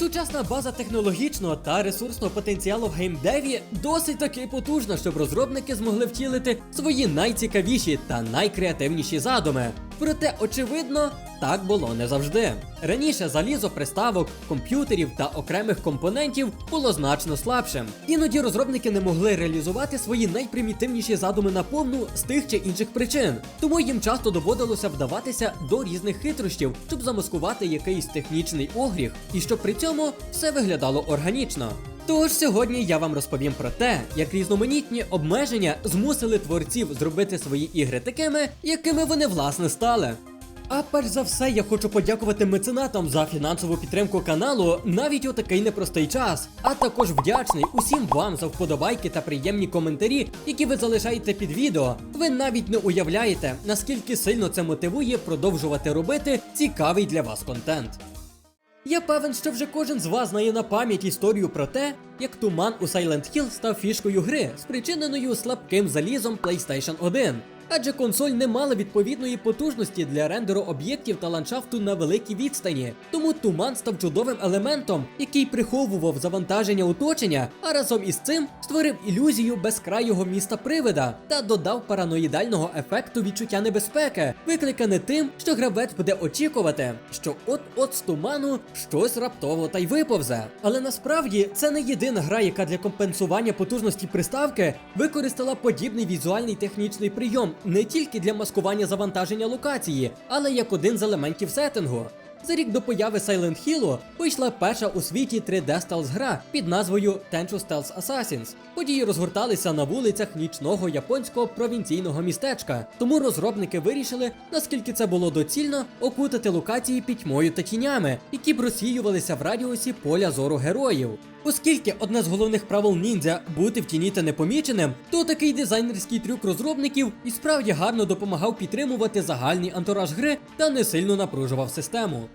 Сучасна база технологічного та ресурсного потенціалу в геймдеві досить таки потужна, щоб розробники змогли втілити свої найцікавіші та найкреативніші задуми. Проте, очевидно, так було не завжди. Раніше залізо приставок, комп'ютерів та окремих компонентів було значно слабшим. Іноді розробники не могли реалізувати свої найпримітивніші задуми наповну з тих чи інших причин, тому їм часто доводилося вдаватися до різних хитрощів, щоб замаскувати якийсь технічний огріх, і щоб при цьому все виглядало органічно. Тож сьогодні я вам розповім про те, як різноманітні обмеження змусили творців зробити свої ігри такими, якими вони власне стали. А перш за все, я хочу подякувати меценатам за фінансову підтримку каналу навіть у такий непростий час. А також вдячний усім вам за вподобайки та приємні коментарі, які ви залишаєте під відео. Ви навіть не уявляєте, наскільки сильно це мотивує продовжувати робити цікавий для вас контент. Я певен, що вже кожен з вас знає на пам'ять історію про те, як туман у Silent Hill став фішкою гри, спричиненою слабким залізом PlayStation 1. Адже консоль не мала відповідної потужності для рендеру об'єктів та ландшафту на великій відстані. Тому туман став чудовим елементом, який приховував завантаження оточення, а разом із цим створив ілюзію безкрайого міста привида та додав параноїдального ефекту відчуття небезпеки, викликане тим, що гравець буде очікувати, що от-от з туману щось раптово та й виповзе. Але насправді це не єдина гра, яка для компенсування потужності приставки використала подібний візуальний технічний прийом не тільки для маскування завантаження локації, але як один з елементів сеттингу. За рік до появи Silent Hill вийшла перша у світі 3D стелс гра під назвою Tenchu Stealth Assassins. Події розгорталися на вулицях нічного японського провінційного містечка, тому розробники вирішили, наскільки це було доцільно, окутати локації пітьмою та тінями, які б розсіювалися в радіусі поля зору героїв. Оскільки одне з головних правил ніндзя бути в тіні та непоміченим, то такий дизайнерський трюк розробників і справді гарно допомагав підтримувати загальний антураж гри та не сильно напружував систему.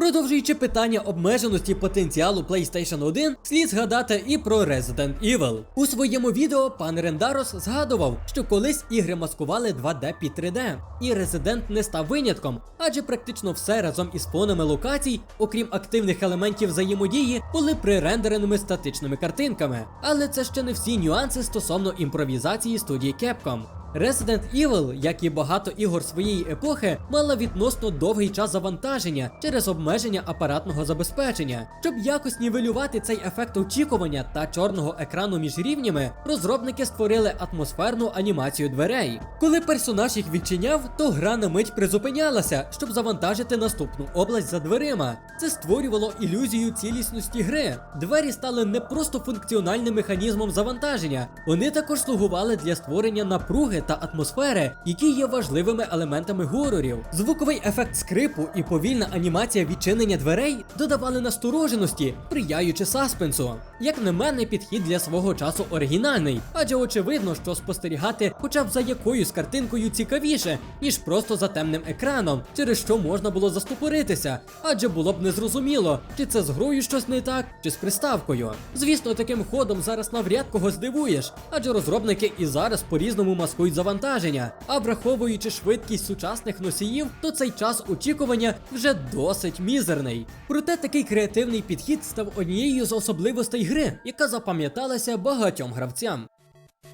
Продовжуючи питання обмеженості потенціалу PlayStation 1, слід згадати і про Resident Evil. У своєму відео пан Рендарос згадував, що колись ігри маскували 2D під 3D, і Resident не став винятком, адже практично все разом із фонами локацій, окрім активних елементів взаємодії, були прирендереними статичними картинками. Але це ще не всі нюанси стосовно імпровізації студії Capcom. Resident Evil, як і багато ігор своєї епохи, мала відносно довгий час завантаження через обмеження апаратного забезпечення. Щоб якось нівелювати цей ефект очікування та чорного екрану між рівнями, розробники створили атмосферну анімацію дверей. Коли персонаж їх відчиняв, то гра на мить призупинялася, щоб завантажити наступну область за дверима. Це створювало ілюзію цілісності гри. Двері стали не просто функціональним механізмом завантаження, вони також слугували для створення напруги та атмосфери, які є важливими елементами горорів. Звуковий ефект скрипу і повільна анімація відчинення дверей додавали настороженості, прияючи саспенсу. Як на мене, підхід для свого часу оригінальний, адже очевидно, що спостерігати хоча б за якоюсь картинкою цікавіше, ніж просто за темним екраном, через що можна було застопоритися, адже було б незрозуміло, чи це з грою щось не так, чи з приставкою. Звісно, таким ходом зараз навряд кого здивуєш, адже розробники і зараз по-різному маскують завантаження. А враховуючи швидкість сучасних носіїв, то цей час очікування вже досить мізерний. Проте такий креативний підхід став однією з особливостей гри, яка запам'яталася багатьом гравцям.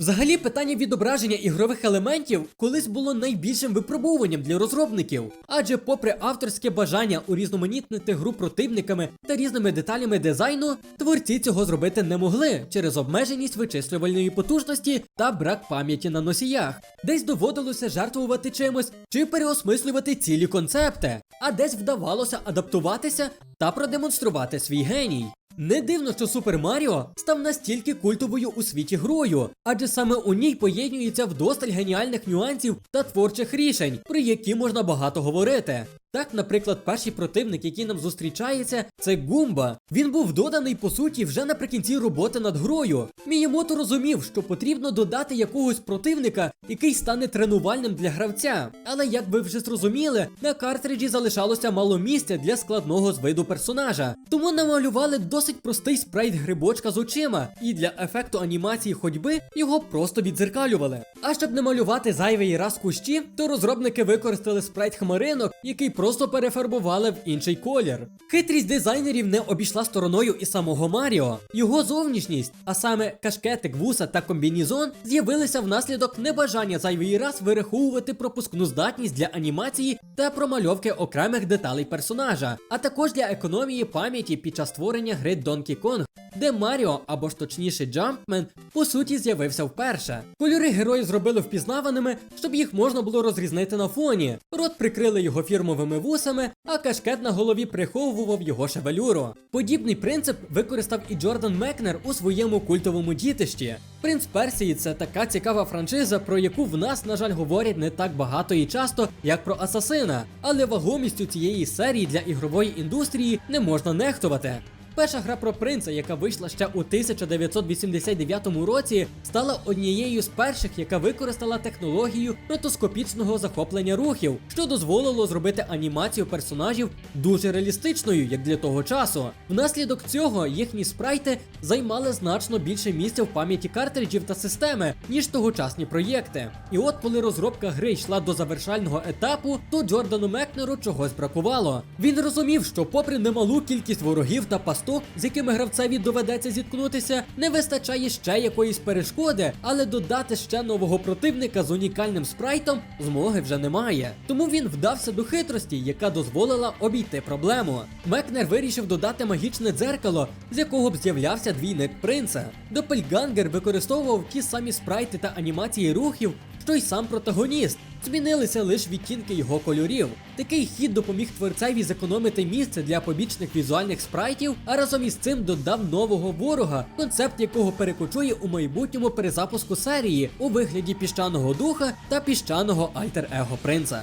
Взагалі, питання відображення ігрових елементів колись було найбільшим випробуванням для розробників, адже, попри авторське бажання урізноманітнити гру противниками та різними деталями дизайну, творці цього зробити не могли через обмеженість вичислювальної потужності та брак пам'яті на носіях. Десь доводилося жертвувати чимось чи переосмислювати цілі концепти, а десь вдавалося адаптуватися та продемонструвати свій геній. Не дивно, що Супер Маріо став настільки культовою у світі грою, адже саме у ній поєднюється вдосталь геніальних нюансів та творчих рішень, про які можна багато говорити. Так, наприклад, перший противник, який нам зустрічається, це Гумба. Він був доданий по суті вже наприкінці роботи над грою. Міямото розумів, що потрібно додати якогось противника, який стане тренувальним для гравця. Але як ви вже зрозуміли, на картриджі залишалося мало місця для складного з виду персонажа. Тому намалювали досить простий спрайт грибочка з очима, і для ефекту анімації ходьби його просто відзеркалювали. А щоб не малювати зайвий раз кущі, то розробники використали спрайт хмаринок, який просто перефарбували в інший колір. Хитрість дизайнерів не обійшла стороною і самого Маріо. Його зовнішність, а саме кашкетик, вуса та комбінізон, з'явилися внаслідок небажання зайвий раз вираховувати пропускну здатність для анімації та промальовки окремих деталей персонажа, а також для економії пам'яті під час створення гри Donkey Kong, де Маріо, або ж точніше Джампмен, по суті з'явився вперше. Кольори героїв зробили впізнаваними, щоб їх можна було розрізнити на фоні. Рот прикрили його фірмовими вусами, а кашкет на голові приховував його шевелюру. Подібний принцип використав і Джордан Мекнер у своєму культовому дітищі. Принц Персії це така цікава франшиза, про яку в нас, на жаль, говорять не так багато і часто, як про Асасина, але вагомістю цієї серії для ігрової індустрії не можна нехтувати. Перша гра про принца, яка вийшла ще у 1989 році, стала однією з перших, яка використала технологію ротоскопічного захоплення рухів, що дозволило зробити анімацію персонажів дуже реалістичною, як для того часу. Внаслідок цього їхні спрайти займали значно більше місця в пам'яті картриджів та системи, ніж тогочасні проєкти. І от коли розробка гри йшла до завершального етапу, то Джордану Мекнеру чогось бракувало. Він розумів, що, попри немалу кількість ворогів та пасток, з якими гравцеві доведеться зіткнутися, не вистачає ще якоїсь перешкоди, але додати ще нового противника з унікальним спрайтом змоги вже немає. Тому він вдався до хитрості, яка дозволила обійти проблему. Мекнер вирішив додати магічне дзеркало, з якого б з'являвся двійник принца. Допельгангер використовував ті самі спрайти та анімації рухів, що й сам протагоніст. Змінилися лише відтінки його кольорів. Такий хід допоміг творцеві зекономити місце для побічних візуальних спрайтів, а разом із цим додав нового ворога, концепт якого перекочує у майбутньому перезапуску серії у вигляді піщаного духа та піщаного альтер-его принца.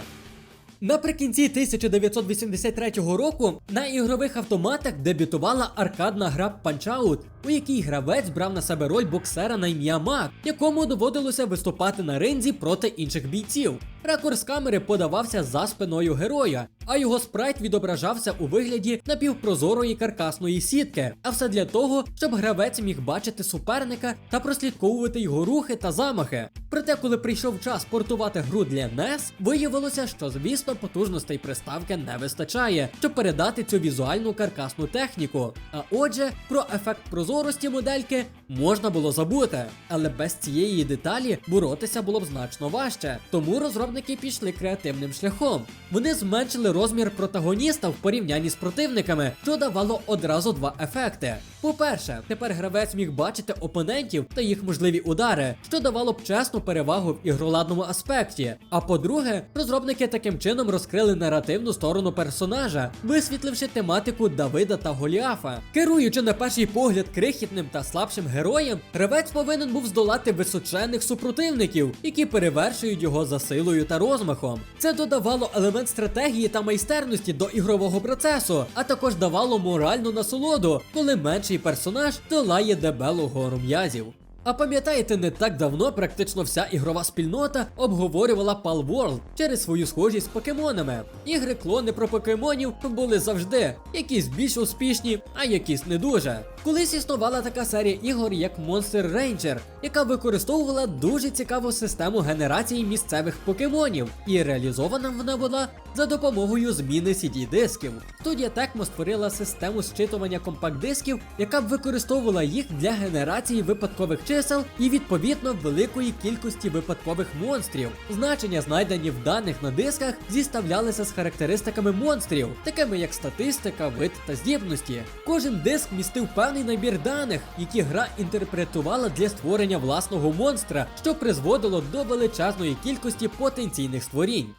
Наприкінці 1983 року на ігрових автоматах дебютувала аркадна гра Punch-Out, у якій гравець брав на себе роль боксера на ім'я Мак, якому доводилося виступати на ринзі проти інших бійців. Ракурс камери подавався за спиною героя, а його спрайт відображався у вигляді напівпрозорої каркасної сітки. А все для того, щоб гравець міг бачити суперника та прослідковувати його рухи та замахи. Проте, коли прийшов час портувати гру для NES, виявилося, що звісно потужностей приставки не вистачає, щоб передати цю візуальну каркасну техніку. А отже, про ефект прозорості модельки можна було забути, але без цієї деталі боротися було б значно важче. Тому розробники пішли креативним шляхом. Вони зменшили розмір протагоніста в порівнянні з противниками, що давало одразу два ефекти. По-перше, тепер гравець міг бачити опонентів та їх можливі удари, що давало б чесну перевагу в ігроладному аспекті. А по-друге, розробники таким чином розкрили наративну сторону персонажа, висвітливши тематику Давида та Голіафа. Керуючи на перший погляд крихітним та слабшим героєм, гравець повинен був здолати височенних супротивників, які перевершують його за силою та розмахом. Це додавало елемент стратегії та майстерності до ігрового процесу, а також давало моральну насолоду, коли менший персонаж долає дебелу гору м'язів. А пам'ятаєте, не так давно практично вся ігрова спільнота обговорювала Pal World через свою схожість з покемонами. Ігри клони про покемонів були завжди, якісь більш успішні, а якісь не дуже. Колись існувала така серія ігор, як Monster Ranger, яка використовувала дуже цікаву систему генерації місцевих покемонів, і реалізована вона була за допомогою зміни CD-дисків. Студія Tecmo створила систему зчитування компакт-дисків, яка б використовувала їх для генерації випадкових чисел і відповідно великої кількості випадкових монстрів. Значення, знайдені в даних на дисках, зіставлялися з характеристиками монстрів, такими як статистика, вид та здібності. Кожен диск містив певний набір даних, які гра інтерпретувала для створення власного монстра, що призводило до величезної кількості потенційних створінь.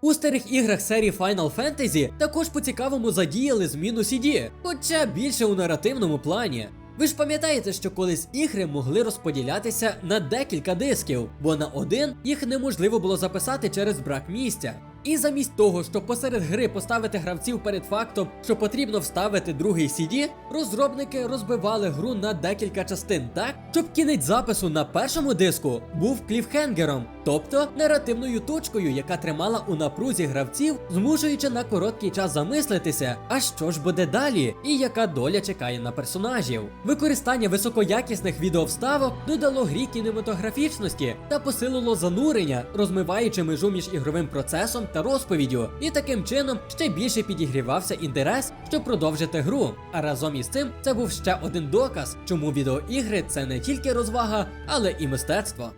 У старих іграх серії Final Fantasy також по-цікавому задіяли зміну CD, хоча більше у наративному плані. Ви ж пам'ятаєте, що колись ігри могли розподілятися на декілька дисків, бо на один їх неможливо було записати через брак місця. І замість того, щоб посеред гри поставити гравців перед фактом, що потрібно вставити другий CD, розробники розбивали гру на декілька частин так, щоб кінець запису на першому диску був кліфхенгером, тобто наративною точкою, яка тримала у напрузі гравців, змушуючи на короткий час замислитися, а що ж буде далі, і яка доля чекає на персонажів. Використання високоякісних відеовставок додало грі кінематографічності та посилило занурення, розмиваючи межу між ігровим процесом та розповіддю, і таким чином ще більше підігрівався інтерес, щоб продовжити гру. А разом із цим це був ще один доказ, чому відеоігри це не тільки розвага, але і мистецтво.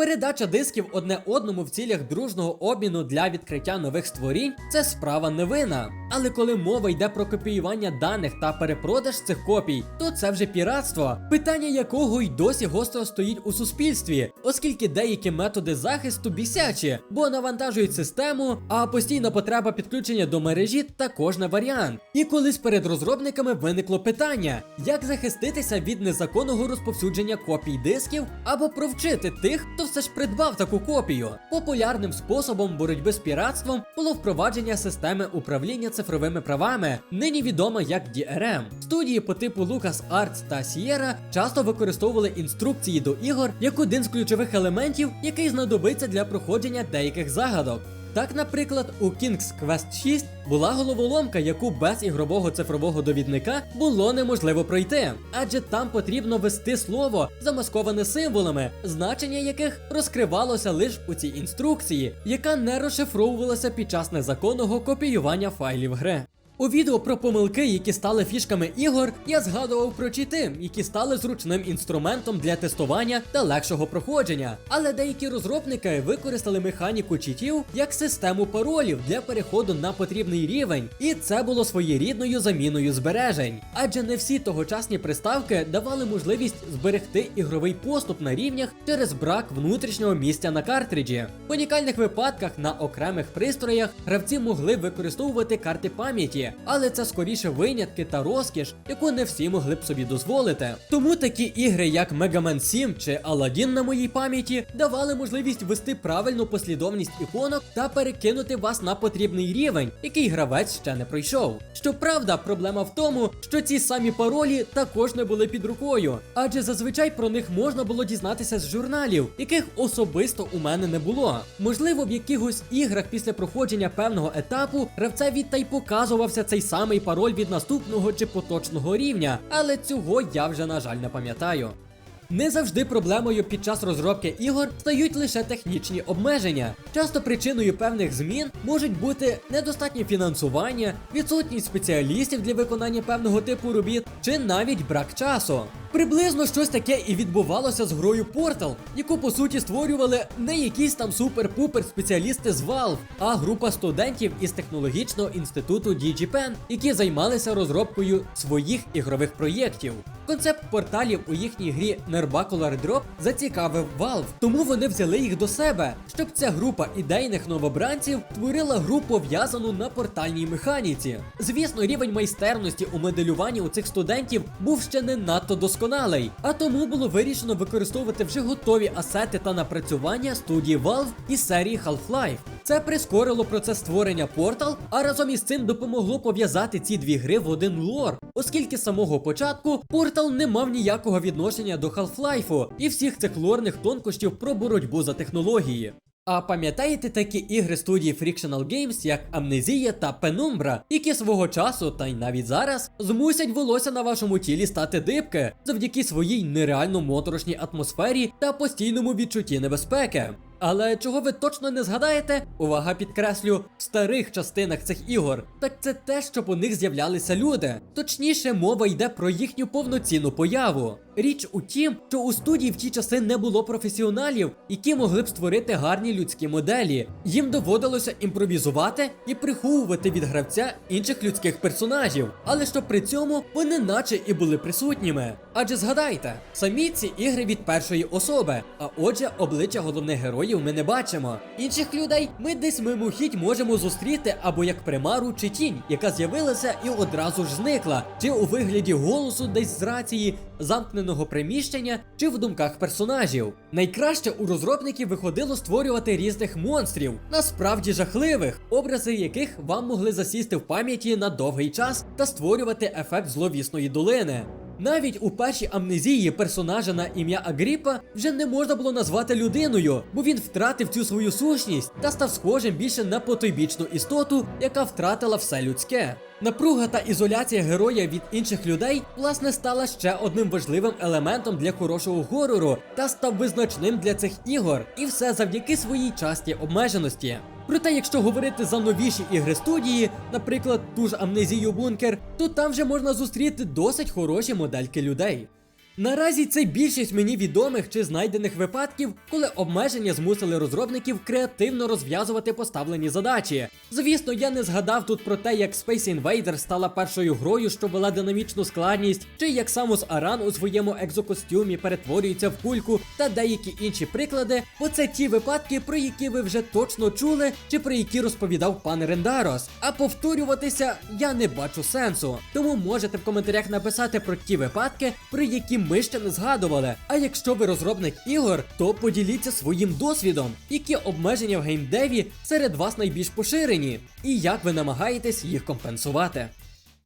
Передача дисків одне одному в цілях дружного обміну для відкриття нових створінь це справа невинна. Але коли мова йде про копіювання даних та перепродаж цих копій, то це вже піратство, питання якого й досі гостро стоїть у суспільстві, оскільки деякі методи захисту бісячі, бо навантажують систему, а постійна потреба підключення до мережі також не варіант. І колись перед розробниками виникло питання, як захиститися від незаконного розповсюдження копій дисків або провчити тих, хто все ж придбав таку копію. Популярним способом боротьби з піратством було впровадження системи управління цифровими правами, нині відома як DRM. Студії по типу LucasArts та Sierra часто використовували інструкції до ігор як один з ключових елементів, який знадобиться для проходження деяких загадок. Так, наприклад, у King's Quest 6 була головоломка, яку без ігрового цифрового довідника було неможливо пройти, адже там потрібно вести слово, замасковане символами, значення яких розкривалося лише у цій інструкції, яка не розшифровувалася під час незаконного копіювання файлів гри. У відео про помилки, які стали фішками ігор, я згадував про чіти, які стали зручним інструментом для тестування та легшого проходження. Але деякі розробники використали механіку чітів як систему паролів для переходу на потрібний рівень, і це було своєрідною заміною збережень. Адже не всі тогочасні приставки давали можливість зберегти ігровий поступ на рівнях через брак внутрішнього місця на картриджі. В унікальних випадках на окремих пристроях гравці могли використовувати карти пам'яті, але це скоріше винятки та розкіш, яку не всі могли б собі дозволити. Тому такі ігри, як Mega Man 7 чи Aladdin на моїй пам'яті, давали можливість ввести правильну послідовність іконок та перекинути вас на потрібний рівень, який гравець ще не пройшов. Щоправда, проблема в тому, що ці самі паролі також не були під рукою, адже зазвичай про них можна було дізнатися з журналів, яких особисто у мене не було. Можливо, в якихось іграх після проходження певного етапу гравцеві та й показувався цей самий пароль від наступного чи поточного рівня, але цього я вже на жаль не пам'ятаю. Не завжди проблемою під час розробки ігор стають лише технічні обмеження. Часто причиною певних змін можуть бути недостатнє фінансування, відсутність спеціалістів для виконання певного типу робіт, чи навіть брак часу. Приблизно щось таке і відбувалося з грою Portal, яку по суті створювали не якісь там супер-пупер спеціалісти з Valve, а група студентів із технологічного інституту DigiPen, які займалися розробкою своїх ігрових проєктів. Концепт порталів у їхній грі Nerbacular Drop зацікавив Valve, тому вони взяли їх до себе, щоб ця група ідейних новобранців творила гру пов'язану на портальній механіці. Звісно, рівень майстерності у моделюванні у цих студентів був ще не надто досконалий, а тому було вирішено використовувати вже готові асети та напрацювання студії Valve із серії Half-Life. Це прискорило процес створення Portal, а разом із цим допомогло пов'язати ці дві гри в один лор, оскільки з самого початку Portal не мав ніякого відношення до Half-Life і всіх цих лорних тонкощів про боротьбу за технології. А пам'ятаєте такі ігри студії Frictional Games, як Амнезія та Penumbra, які свого часу, та й навіть зараз, змусять волосся на вашому тілі стати дибки завдяки своїй нереально моторошній атмосфері та постійному відчутті небезпеки. Але чого ви точно не згадаєте? Увага підкреслю, в старих частинах цих ігор. Так це те, щоб у них з'являлися люди. Точніше, мова йде про їхню повноцінну появу. Річ у тім, що у студії в ті часи не було професіоналів, які могли б створити гарні людські моделі. Їм доводилося імпровізувати і приховувати від гравця інших людських персонажів, але щоб при цьому вони наче і були присутніми. Адже згадайте, самі ці ігри від першої особи, а отже, обличчя головних героїв ми не бачимо. Інших людей ми десь мимохідь можемо зустріти або як примару чи тінь, яка з'явилася і одразу ж зникла, чи у вигляді голосу десь з рації, замкненого приміщення, чи в думках персонажів. Найкраще у розробників виходило створювати різних монстрів, насправді жахливих, образи яких вам могли засісти в пам'яті на довгий час та створювати ефект зловісної долини. Навіть у першій амнезії персонажа на ім'я Агріпа вже не можна було назвати людиною, бо він втратив цю свою сущність та став схожим більше на потойбічну істоту, яка втратила все людське. Напруга та ізоляція героя від інших людей власне стала ще одним важливим елементом для хорошого горору та став визначним для цих ігор, і все завдяки своїй часті обмеженості. Проте, якщо говорити за новіші ігри студії, наприклад, ту ж амнезію бункер, то там вже можна зустріти досить хороші модельки людей. Наразі це більшість мені відомих чи знайдених випадків, коли обмеження змусили розробників креативно розв'язувати поставлені задачі. Звісно, я не згадав тут про те, як Space Invader стала першою грою, що вела динамічну складність, чи як Самус Аран у своєму екзокостюмі перетворюється в кульку, та деякі інші приклади, бо це ті випадки, про які ви вже точно чули, чи про які розповідав пан Рендарос. А повторюватися я не бачу сенсу. Тому можете в коментарях написати про ті випадки, про які ми ще не згадували. А якщо ви розробник ігор, то поділіться своїм досвідом, які обмеження в геймдеві серед вас найбільш поширені, і як ви намагаєтесь їх компенсувати.